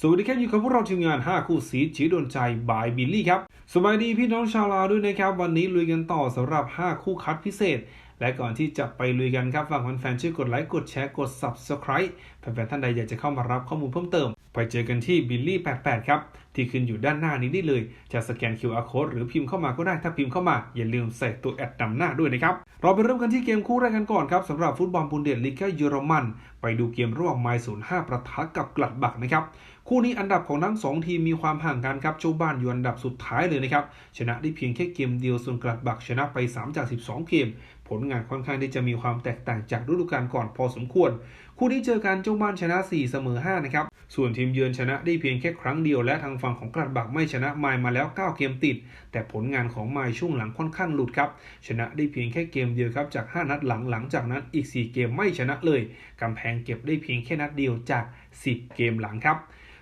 สวัสดีครับอยู่กับพวกเราทีมงาน 5 คู่สีจีดโดนใจบายบิลลี่ครับสบายดีพี่น้องชาวลาวด้วยนะครับ วันนี้ลุยกันต่อสำหรับ 5 คู่คัดพิเศษ และก่อนที่จะไปลุยกันครับฝากแฟนๆช่วยกดไลค์กดแชร์กด Subscribe แฟนๆท่านใดอยากจะเข้ามารับข้อมูลเพิ่มเติม ไปเจอกันที่บิลลี่88ครับที่ขึ้นอยู่ด้านหน้านี้ได้เลย จะสแกน QR code หรือพิมพ์เข้ามาก็ได้ถ้าพิมพ์เข้ามาอย่าลืมใส่ตัวแอดนำหน้าด้วยนะครับเราไปเริ่มกันที่เกมคู่แรกกันก่อนครับสำหรับฟุตบอลบุนเดสลีกาเยอรมัน ไปดูเกมระหว่างไมล์05ประทะกับกลัดบักนะครับ คู่นี้อันดับของทั้ง 2 ทีมมีความห่างกันครับโจบ้านอยู่อันดับสุดท้ายเลยนะครับ ชนะได้เพียงแค่เกมเดียวส่วนกลัดบักชนะไป 3 จาก 12 เกม ผลงานค่อนข้างที่จะมีความแตกต่างจากฤดูกาลก่อนพอสมควร คู่นี้เจอกันเจ้าบ้านชนะ 4 เสมอ 5 นะครับ ส่วนทีมเยือนชนะได้เพียงแค่ครั้งเดียวและทางฝั่งของกลัดบักไม่ชนะไมล์มาแล้ว 9 เกมติด แต่ผลงานของไมล์ช่วงหลังค่อนข้างหลุดครับชนะได้เพียงแค่เกมเดียวครับจาก 5 นัดหลังหลังจากนั้นอีก 4 เกมไม่ชนะเลยกำแพงเก็บได้เพียงแค่นัดเดียวจาก 10 เกมหลังครับ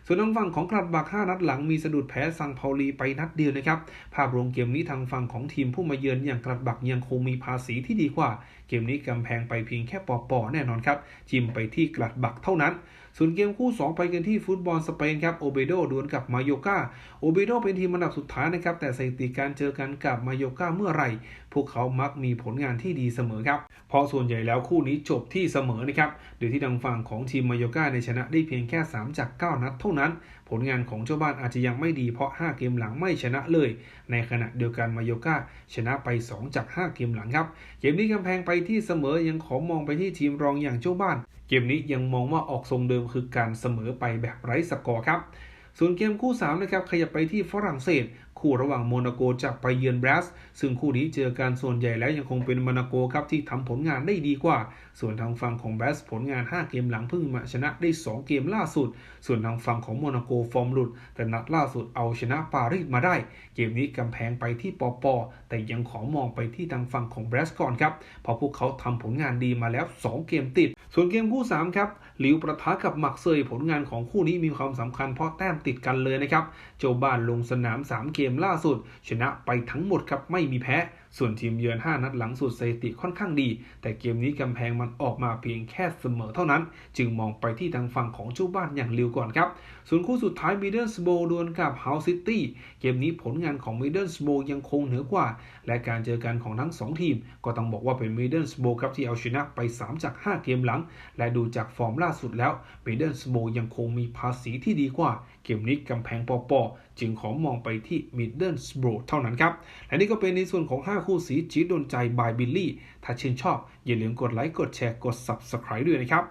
ส่วนทางฝั่งของกลัดบัก5นัดหลังมีสะดุดแพ้ซังเปาลีไปนัดเดียวนะครับ ภาพรวมเกมนี้ทางฝั่งของทีมผู้มาเยือนอย่างกลัดบักยังคงมีภาษีที่ดีกว่า เกมนี้กำแพงไปเพียงแค่ปอปอแน่นอนครับ จิมไปที่กลัดบักเท่านั้น ส่วนเกมคู่ 2 ไปกันที่ฟุตบอลสเปนครับโอเบโดดวลกับมาโยกาโอเบโดเป็นทีมอันดับสุดท้ายนะครับ แต่สถิติการเจอกันกับมาโยกาเมื่อไหร่ พวกเขามักมีผลงานที่ดีเสมอครับ เพราะส่วนใหญ่แล้วคู่นี้จบที่เสมอนะครับโดยที่ทางฝั่งของทีมมาโยกาในชนะได้เพียงแค่ 3 จาก 9 นัดเท่านั้น ผลงานของเจ้าบ้านอาจจะยังไม่ดีเพราะ 5 เกมหลังไม่ชนะเลย ในขณะเดียวกันมาโยกาชนะไป 2 จาก 5 เกมหลังครับ เกมนี้กำแพงไปที่เสมอยังขอมองไปที่ทีมรองอย่างเจ้าบ้านเกมนี้ยังมองว่าออกทรงเดิมคือการเสมอไปแบบไร้สกอร์ครับ ส่วนเกมคู่3นะครับขยับไปที่ฝรั่งเศส คู่ระหว่างโมนาโกจะไปเยือนบรัสซึ่งคู่นี้เจอกันส่วนใหญ่แล้วยังคงเป็นโมนาโกครับที่ทำผลงานได้ดีกว่า ส่วนทางฝั่งของบรัสผลงาน 5 เกมหลังเพิ่งมาชนะได้ 2 เกมล่าสุด ส่วนทางฝั่งของโมนาโกฟอร์มหลุด แต่นัดล่าสุดเอาชนะปารีสมาได้ เกมนี้กำแพงไปที่ปอปอแต่ยังขอมองไปที่ทางฝั่งของบรัสก่อนครับเพราะพวกเขาทำผลงานดีมาแล้ว 2 เกมติด ส่วนเกมคู่3ครับหลิวประทะกับหมักเซยผลงานของคู่นี้มีความสำคัญเพราะแต้มติดกันเลยนะครับโจบ้านลงสนาม 3 เกมล่าสุด ชนะไปทั้งหมดครับไม่มีแพ้ ส่วนทีมเยือน 5 นัดหลังสุดสถิติค่อนข้างดี แต่เกมนี้กำแพงมันออกมาเพียงแค่เสมอเท่านั้น จึงมองไปที่ทางฝั่งของเจ้าบ้านอย่างลิวก่อนครับ ส่วนคู่สุดท้ายมิเดิลสโบดวลกับเฮาซิตี้เกมนี้ผลงานของมิเดิลสโบยังคงเหนือกว่า และการเจอกันของทั้ง 2 ทีม ก็ต้องบอกว่าเป็นมิเดิลสโบครับที่เอาชนะไป 3 จาก 5 เกมหลัง และดูจากฟอร์มล่าสุดแล้วมิเดิลสโบยังคงมีภาษีที่ดีกว่า เกมนี้กำแพงปอปอจึงขอมองไปที่มิดเดิลสโบเท่านั้นครับและนี่ก็เป็นในส่วนของ 5คู่สีจีดโดนใจบายบิลลี่ ถ้าชื่นชอบ อย่าลืมกดไลค์ กดแชร์ กด Subscribe ด้วยนะครับ